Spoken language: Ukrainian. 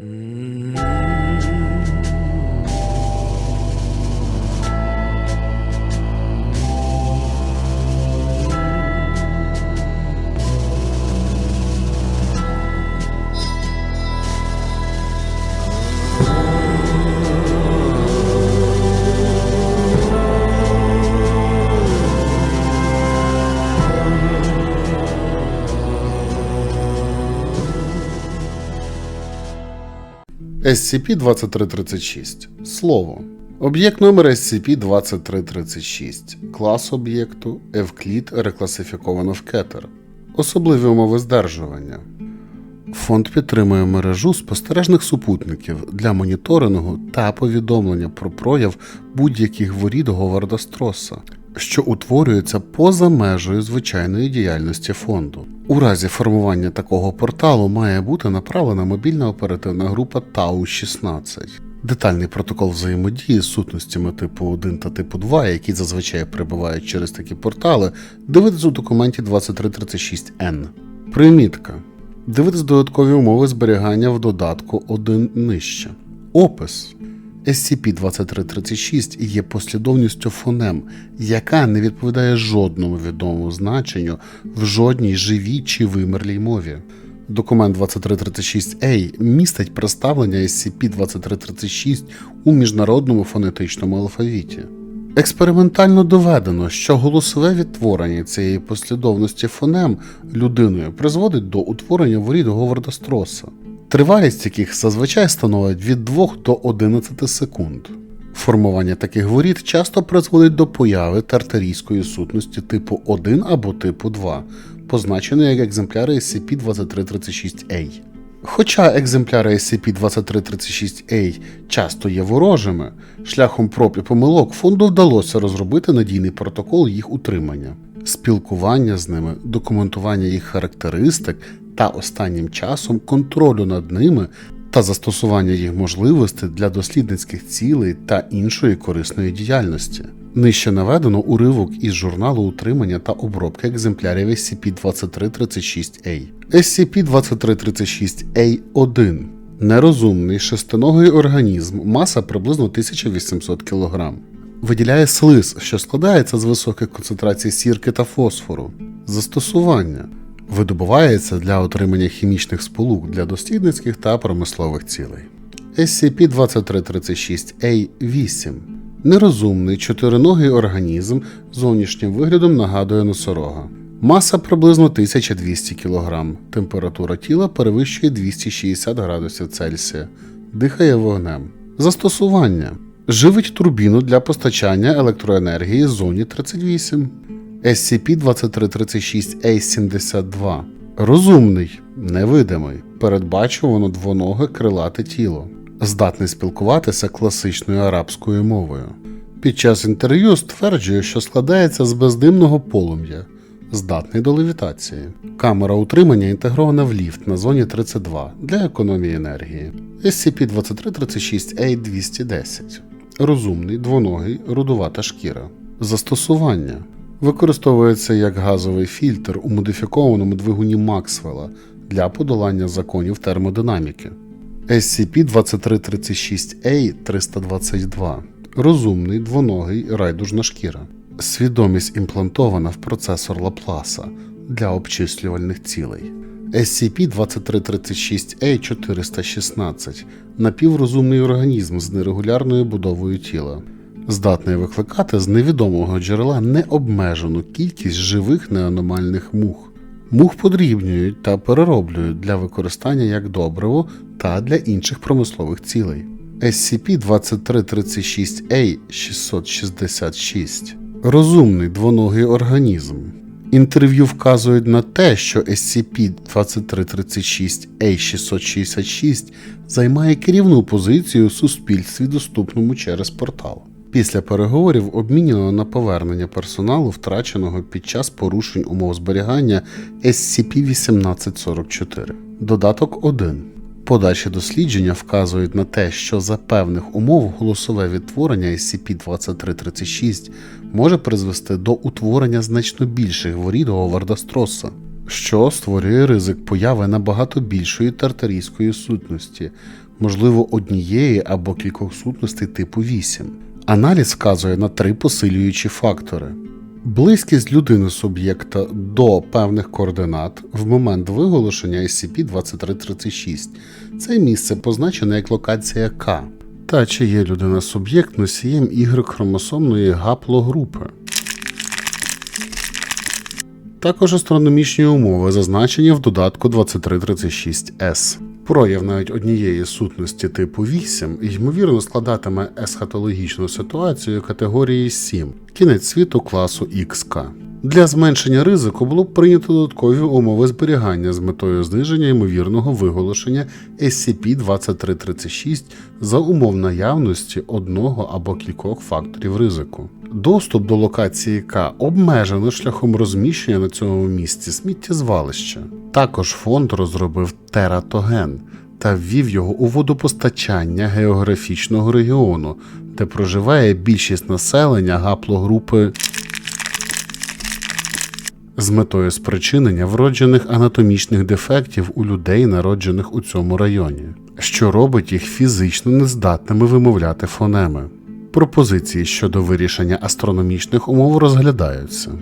Mm. SCP-2336. Слово. Об'єкт номер SCP-2336. Клас об'єкту Евклід рекласифіковано в кетер. Особливі умови здержування. Фонд підтримує мережу спостережних супутників для моніторингу та повідомлення про прояв будь-яких воріт Говарда Строса, що утворюються поза межею звичайної діяльності фонду. У разі формування такого порталу має бути направлена мобільна оперативна група ТАУ-16. Детальний протокол взаємодії з сутностями типу 1 та типу 2, які зазвичай перебувають через такі портали, дивитись у документі 2336N. Примітка. Дивитись додаткові умови зберігання в додатку 1 нижче. Опис. SCP-2336 є послідовністю фонем, яка не відповідає жодному відомому значенню в жодній живій чи вимерлій мові. Документ 2336A містить представлення SCP-2336 у міжнародному фонетичному алфавіті. Експериментально доведено, що голосове відтворення цієї послідовності фонем людиною призводить до утворення воріт Говарда Строса, тривалість яких зазвичай становить від 2 до 11 секунд. Формування таких воріт часто призводить до появи тартарійської сутності типу 1 або типу 2, позначеної як екземпляри SCP-2336A. Хоча екземпляри SCP-2336A часто є ворожими, шляхом проб і помилок фонду вдалося розробити надійний протокол їх утримання, спілкування з ними, документування їх характеристик та останнім часом контролю над ними та застосування їх можливостей для дослідницьких цілей та іншої корисної діяльності. Нижче наведено уривок із журналу утримання та обробки екземплярів SCP-2336A. SCP-2336A1 Нерозумний шестиногий організм, маса приблизно 1800 кг. Виділяє слиз, що складається з високих концентрацій сірки та фосфору. Застосування видобувається для отримання хімічних сполук для дослідницьких та промислових цілей. SCP-2336A8 Нерозумний чотириногий організм з зовнішнім виглядом нагадує носорога. Маса приблизно 1200 кг. Температура тіла перевищує 260 градусів Цельсія. Дихає вогнем. Застосування. Живить турбіну для постачання електроенергії зоні 38. SCP-2336A72 Розумний, невидимий, передбачувано двоноге крилате тіло, здатний спілкуватися класичною арабською мовою. Під час інтерв'ю стверджує, що складається з бездимного полум'я, здатний до левітації. Камера утримання інтегрована в ліфт на зоні 32 для економії енергії. SCP-2336A210 Розумний, двоногий, рудувата шкіра. Застосування використовується як газовий фільтр у модифікованому двигуні Максвелла для подолання законів термодинаміки. SCP-2336A322 Розумний, двоногий, райдужна шкіра. Свідомість імплантована в процесор Лапласа для обчислювальних цілей. SCP-2336A416 напіврозумний організм з нерегулярною будовою тіла, здатний викликати з невідомого джерела необмежену кількість живих неаномальних мух. Мух подрібнюють та перероблюють для використання як добриво та для інших промислових цілей. SCP-2336A666 Розумний двоногий організм. Інтерв'ю вказують на те, що SCP-2336A666 займає керівну позицію у суспільстві, доступному через портал. Після переговорів обмінено на повернення персоналу, втраченого під час порушень умов зберігання SCP-1844. Додаток 1. Подальші дослідження вказують на те, що за певних умов голосове відтворення SCP-2336 може призвести до утворення значно більших воріт Говарда Строса. що створює ризик появи набагато більшої тартарійської сутності, можливо, однієї або кількох сутностей типу 8. Аналіз вказує на три посилюючі фактори. Близькість людини суб'єкта до певних координат в момент виголошення SCP-2336. Це місце позначене як локація К. Та чи є людина суб'єкт носієм Y хромосомної гаплогрупи. Також астрономічні умови зазначені в додатку 2336S. Прояв навіть однієї сутності типу 8 ймовірно складатиме есхатологічну ситуацію категорії 7, кінець світу класу XK. Для зменшення ризику було б прийнято додаткові умови зберігання з метою зниження ймовірного виголошення SCP-2336 за умов наявності одного або кількох факторів ризику. Доступ до локації К обмежено шляхом розміщення на цьому місці сміттєзвалища. Також фонд розробив тератоген та ввів його у водопостачання географічного регіону, де проживає більшість населення гаплогрупи з метою спричинення вроджених анатомічних дефектів у людей, народжених у цьому районі, що робить їх фізично нездатними вимовляти фонеми. Пропозиції щодо вирішення астрономічних умов розглядаються.